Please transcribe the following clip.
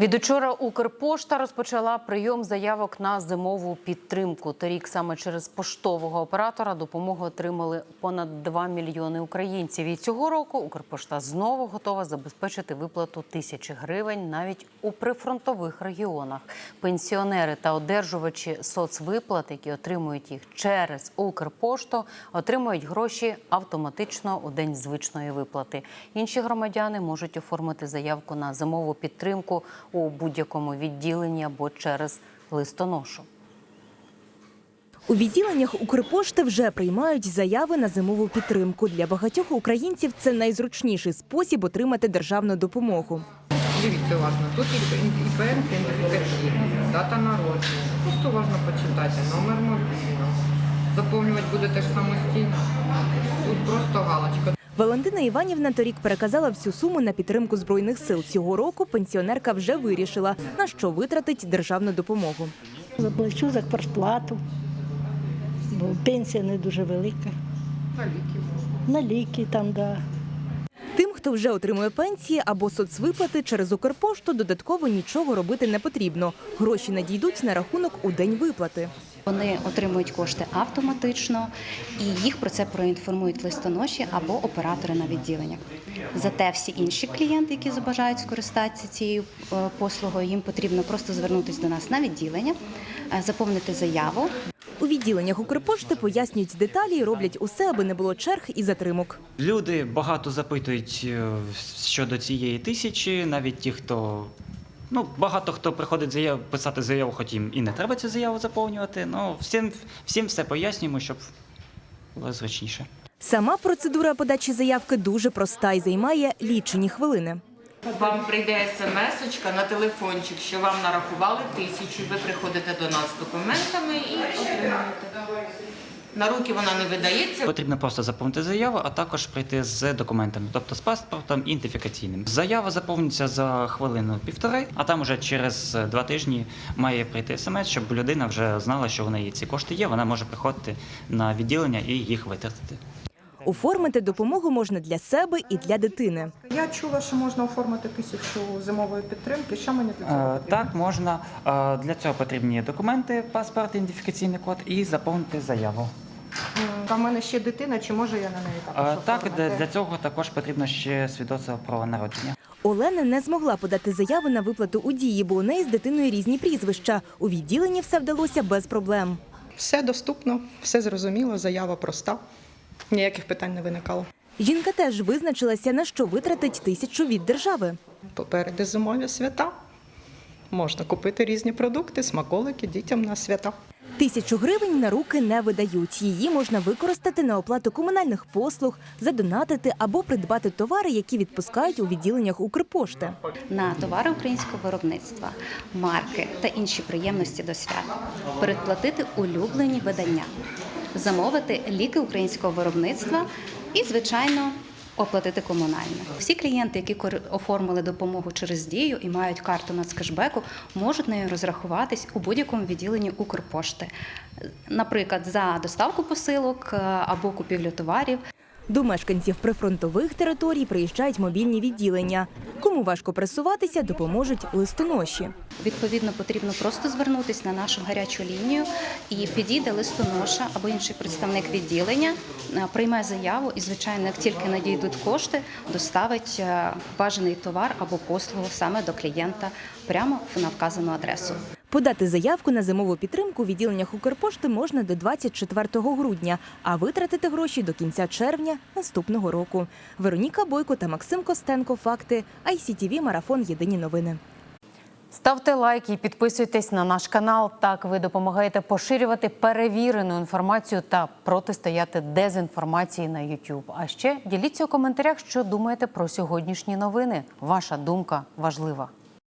Від учора Укрпошта розпочала прийом заявок на зимову підтримку. Торік саме через поштового оператора допомогу отримали понад 2 мільйони українців. І цього року Укрпошта знову готова забезпечити виплату тисячі гривень навіть у прифронтових регіонах. Пенсіонери та одержувачі соцвиплат, які отримують їх через Укрпошту, отримують гроші автоматично у день звичної виплати. Інші громадяни можуть оформити заявку на зимову підтримку у будь-якому відділенні або через листоношу. У відділеннях Укрпошти вже приймають заяви на зимову підтримку. Для багатьох українців це найзручніший спосіб отримати державну допомогу. Дивіться уважно, тут і, і, і дата народження. Просто уважно почитайте, номер мобільного. Заповнювати будете ж самостійно. Тут просто галочка. Валентина Іванівна торік переказала всю суму на підтримку збройних сил. Цього року пенсіонерка вже вирішила, на що витратить державну допомогу. Заплачу за квартплату, бо пенсія не дуже велика. На ліки. На ліки там, да. Тим, хто вже отримує пенсії або соцвиплати через Укрпошту, додатково нічого робити не потрібно. Гроші надійдуть на рахунок у день виплати. Вони отримують кошти автоматично і їх про це проінформують листоноші або оператори на відділеннях. Зате всі інші клієнти, які забажають скористатися цією е, послугою, їм потрібно просто звернутися до нас на відділення, е, заповнити заяву. У відділеннях Укрпошти пояснюють деталі і роблять усе, аби не було черг і затримок. Люди багато запитують е, щодо цієї тисячі, навіть ті, хто. Ну, багато хто приходить заяв, писати заяву, хоч їм і не треба цю заяву заповнювати. Ну, всім, всім все пояснюємо, щоб було зручніше. Сама процедура подачі заявки дуже проста і займає лічені хвилини. Вам прийде смс-очка на телефончик, що вам нарахували тисячу. Ви приходите до нас з документами і отримуєте. На руки вона не видається. Потрібно просто заповнити заяву, а також прийти з документами, тобто з паспортом ідентифікаційним. Заява заповнюється за хвилину-півтори, а там уже через два тижні має прийти смс, щоб людина вже знала, що в неї ці кошти є. Вона може приходити на відділення і їх витратити. Оформити допомогу можна для себе і для дитини. Я чула, що можна оформити тисячу зимової підтримки. Що мені для цього Е, потрібно? Так, можна. Е, Для цього потрібні документи, паспорт, ідентифікаційний код і заповнити заяву. В мене ще дитина, чи можу я на неї Е, також Так, оформити? для для цього також потрібно ще свідоцтво про народження. Олена не змогла подати заяву на виплату у дії, бо у неї з дитиною різні прізвища. У відділенні все вдалося без проблем. Все доступно, все зрозуміло, заява проста. Ніяких питань не виникало. Жінка теж визначилася, на що витратить тисячу від держави. Попереду зимові свята. Можна купити різні продукти, смаколики дітям на свята. Тисячу гривень на руки не видають. Її можна використати на оплату комунальних послуг, задонатити або придбати товари, які відпускають у відділеннях Укрпошти. на товари українського виробництва, марки та інші приємності до свят, передплатити улюблені видання, замовити ліки українського виробництва і, звичайно, оплатити комунальне. Всі клієнти, які оформили допомогу через дію і мають карту нацкешбеку, можуть нею розрахуватись у будь-якому відділенні Укрпошти, наприклад, за доставку посилок е, або купівлю товарів. До мешканців прифронтових територій приїжджають мобільні відділення. Кому важко пресуватися, допоможуть листоноші. Відповідно, потрібно просто звернутися на нашу гарячу лінію і підійде листоноша або інший представник відділення, е, прийме заяву і, звичайно, як тільки надійдуть кошти, доставить е, бажаний товар або послугу саме до клієнта прямо на вказану адресу. Подати заявку на зимову підтримку у відділеннях Укрпошти можна до 24 грудня, а витратити гроші до кінця червня наступного року. Вероніка Бойко та Максим Костенко. Факти ICTV Марафон. Єдині новини. Ставте лайк і підписуйтесь на наш канал. Так ви допомагаєте поширювати перевірену інформацію та протистояти дезінформації на YouTube. А ще діліться у коментарях, що думаєте про сьогоднішні новини. Ваша думка важлива.